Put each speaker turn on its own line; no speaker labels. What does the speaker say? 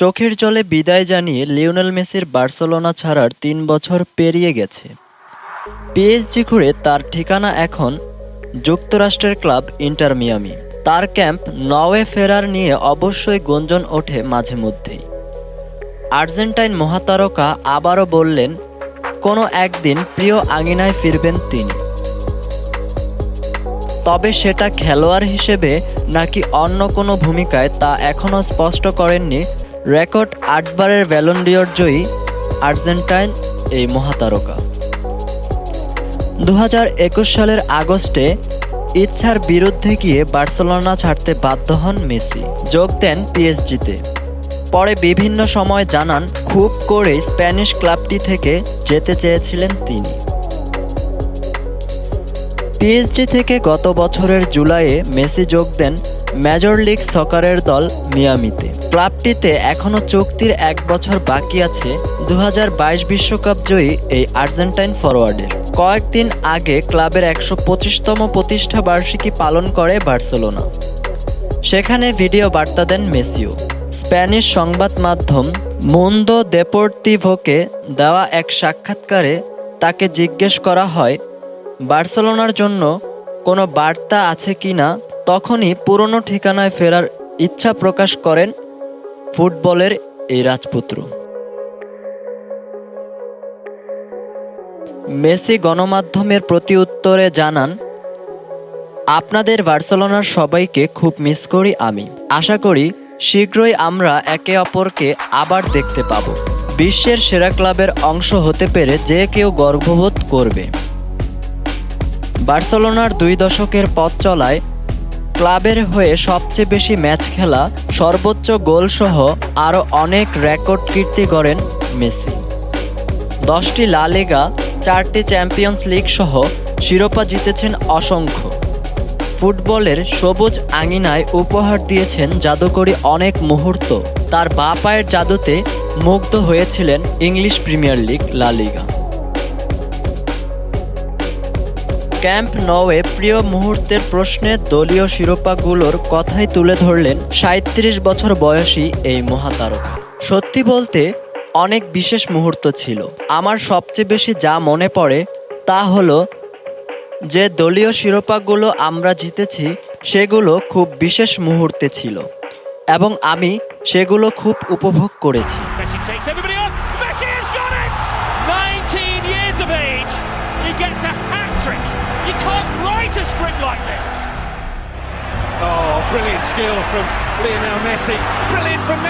চোখের জলে বিদায় জানিয়ে লিওনেল মেসির বার্সেলোনা ছাড়ার তিন বছর পেরিয়ে গেছে। পিএইচজি ঘুরে তার ঠিকানা এখন যুক্তরাষ্ট্রের ক্লাব ইন্টার মিয়ামি। তার ক্যাম্প নওয়ে ফেরার নিয়ে অবশ্যই গুঞ্জন ওঠে মাঝে মধ্যেই। আর্জেন্টাইন মহাতারকা আবারও বললেন, কোনো একদিন প্রিয় আঙিনায় ফিরবেন তিনি। তবে সেটা খেলোয়াড় হিসেবে নাকি অন্য কোনো ভূমিকায় তা এখনও স্পষ্ট করেননি রেকর্ড আটবারের ভ্যালন্ডিয়র জয়ী আর্জেন্টাইন এই মহাতারকা। দু হাজার একুশ সালের আগস্টে ইচ্ছার বিরুদ্ধে গিয়ে বার্সেলোনা ছাড়তে বাধ্য হন মেসি। যোগ দেন পিএসজিতে। পরে বিভিন্ন সময় জানান, খুব করে স্প্যানিশ ক্লাবটি থেকে যেতে চেয়েছিলেন তিনি। পিএসজি থেকে গত বছরের জুলাইয়ে মেসি যোগ দেন মেজর লিগ সকারের দল মিয়ামিতে ক্লাবটিতে এখনও চুক্তির এক বছর বাকি আছে দু বিশ্বকাপ জয়ী এই আর্জেন্টাইন ফরওয়ার্ডের কয়েকদিন আগে ক্লাবের একশো পঁচিশতম প্রতিষ্ঠা বার্ষিকী পালন করে বার্সেলোনা। সেখানে ভিডিও বার্তা দেন মেসিও। স্প্যানিশ সংবাদ মাধ্যম মুন্দো দেপোর্তিভোকে দেওয়া এক সাক্ষাৎকারে তাকে জিজ্ঞেস করা হয়, বার্সেলোনার জন্য কোনো বার্তা আছে কি না তখনই পুরনো ঠিকানায় ফেরার ইচ্ছা প্রকাশ করেন ফুটবলের এই রাজপুত্র। মেসি গণমাধ্যমের প্রতি উত্তরে জানান, আপনাদের বার্সেলোনার সবাইকে খুব মিস করি আমি। আশা করি শীঘ্রই আমরা একে অপরকে আবার দেখতে পাব। বিশ্বের সেরা ক্লাবের অংশ হতে পেরে যে কেউ গর্ববোধ করবে। বার্সেলোনার দুই দশকের পথ চলায় ক্লাবের হয়ে সবচেয়ে বেশি ম্যাচ খেলা সর্বোচ্চ গোলসহ আরও অনেক রেকর্ড কীর্তি গড়েন মেসি। দশটি লা লিগা, চারটি চ্যাম্পিয়ন্স লিগ সহ শিরোপা জিতেছেন অসংখ্য। ফুটবলের সবুজ আঙিনায় উপহার দিয়েছেন জাদুকরি অনেক মুহূর্ত। তার বা পায়ের জাদুতে মুগ্ধ হয়েছিলেন ইংলিশ প্রিমিয়ার লিগ লা ক্যাম্প নওয়ে প্রিয় মুহূর্তের প্রশ্নে দলীয় শিরোপাগুলোর কথাই তুলে ধরলেন সাঁত্রিশ বছর বয়সী এই মহাতারকা। সত্যি বলতে, অনেক বিশেষ মুহূর্ত ছিল। আমার সবচেয়ে বেশি যা মনে পড়ে তা হলো যে দলীয় শিরোপাগুলো আমরা জিতেছি, সেগুলো খুব বিশেষ মুহূর্তে ছিল এবং আমি সেগুলো খুব উপভোগ করেছি।
A script like this.
Oh, brilliant skill from Lionel Messi. Brilliant from